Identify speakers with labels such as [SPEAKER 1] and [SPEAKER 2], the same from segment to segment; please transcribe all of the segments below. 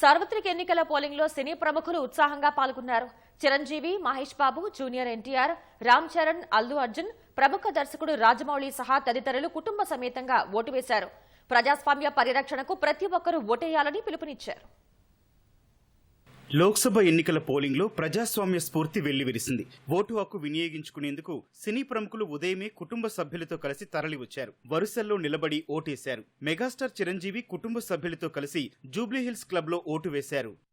[SPEAKER 1] సార్వత్రిక ఎన్నికల పోలింగ్లో సినీ ప్రముఖులు ఉత్సాహంగా పాల్గొన్నారు. చిరంజీవి మహేష్ బాబు జూనియర్ ఎన్టీఆర్ రామ్ చరణ్ అల్లు అర్జున్ ప్రముఖ దర్శకుడు రాజమౌళి సహా తదితరులు కుటుంబ సమేతంగా ఓటు వేశారు. ప్రజాస్వామ్య పరిరక్షణకు ప్రతి ఒక్కరూ ఓటేయాలని పిలుపునిచ్చారు.
[SPEAKER 2] లోక్సభ ఎన్నికల పోలింగ్లో ప్రజాస్వామ్య స్ఫూర్తి వెల్లివిరిసింది. ఓటు హక్కు వినియోగించుకునేందుకు సినీ ప్రముఖులు ఉదయమే కుటుంబ సభ్యులతో కలిసి తరలివచ్చారు. వరుసల్లో నిలబడి ఓటేశారు. మెగాస్టార్ చిరంజీవి కుటుంబ సభ్యులతో కలిసి జూబ్లీహిల్స్ క్లబ్లో ఓటు వేశారు.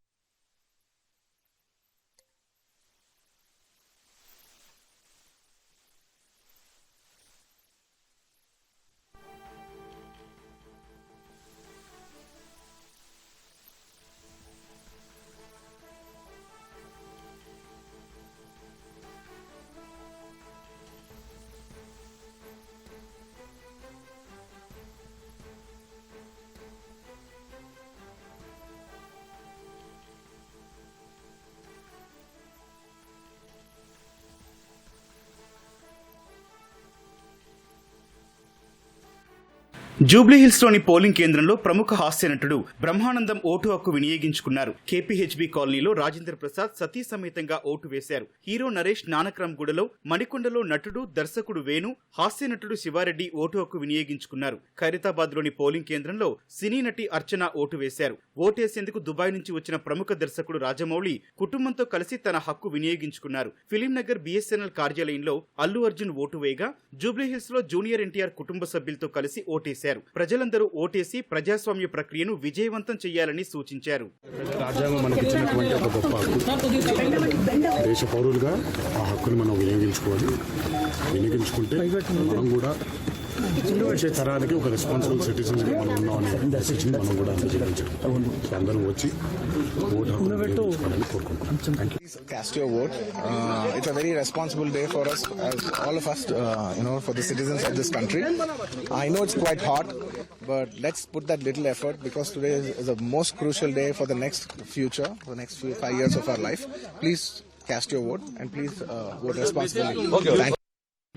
[SPEAKER 2] జూబ్లీహిల్స్లోని పోలింగ్ కేంద్రంలో ప్రముఖ హాస్య నటుడు బ్రహ్మానందం ఓటు హక్కు వినియోగించుకున్నారు. కేపీహెచ్బీ కాలనీలో రాజేంద్ర ప్రసాద్ సతీ సమేతంగా ఓటు వేశారు. హీరో నరేష్ నానక్రామ్ గుడలో మణికొండలో నటుడు దర్శకుడు వేణు హాస్య నటుడు శివారెడ్డి ఓటు హక్కు వినియోగించుకున్నారు. ఖైరతాబాద్లోని పోలింగ్ కేంద్రంలో సినీ నటి అర్చన ఓటు వేశారు. ఓటేసేందుకు దుబాయ్ నుంచి వచ్చిన ప్రముఖ దర్శకుడు రాజమౌళి కుటుంబంతో కలిసి తన హక్కు వినియోగించుకున్నారు. ఫిలిం నగర్ బీఎస్ఎన్ఎల్ కార్యాలయంలో అల్లు అర్జున్ ఓటు వేయగా జూబ్లీహిల్స్లో జూనియర్ ఎన్టీఆర్ కుటుంబ సభ్యులతో కలిసి ఓటేశారు. ప్రజలందరూ ఓటేసి ప్రజాస్వామ్య ప్రక్రియను విజయవంతం చేయాలని సూచించారు.
[SPEAKER 3] రాజ్యాంగం మనకిచ్చినటువంటి ఒక గొప్ప హక్కు. దేశ పౌరులుగా ఆ హక్కును మనం వినియోగించుకోవాలి. వినియోగించుకుంటే మనం కూడా వచ్చే తరానికి ఒక రెస్పాన్సిబుల్ సిటిజన్ మనం ఉన్నాం అనే మెసేజ్ మనం కూడా అందజేయించాలి సో అందరూ వచ్చి ఓటు హక్కు వినియోగించుకోవాలని కోరుకుంటున్నాం thank you
[SPEAKER 4] Please cast your vote. Uh, it's a very responsible day for us, as all of us, uh, you know, for the citizens of this country. I know it's quite hot, but let's put that little effort because today is, is the most crucial day for the next future, for the next few, five years of our life. Please cast your vote and please uh, vote responsibly. Thank you.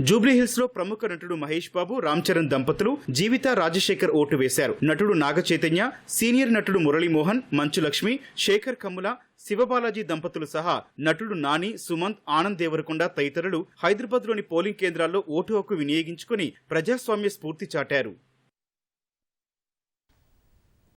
[SPEAKER 2] జూబ్లీహిల్స్లో ప్రముఖ నటుడు మహేష్ బాబు రామ్ చరణ్ దంపతులు జీవిత Rajasekhar vote వేశారు. నటుడు Naga Chaitanya senior నటుడు మురళీమోహన్ మంచు లక్ష్మి శేఖర్ కమ్ముల శివబాలాజీ దంపతులు సహా నటుడు నాని సుమంత్ ఆనంద్ దేవరకొండ తదితరులు హైదరాబాద్లోని పోలింగ్ కేంద్రాల్లో ఓటు హక్కు వినియోగించుకుని ప్రజాస్వామ్య స్ఫూర్తి చాటారు.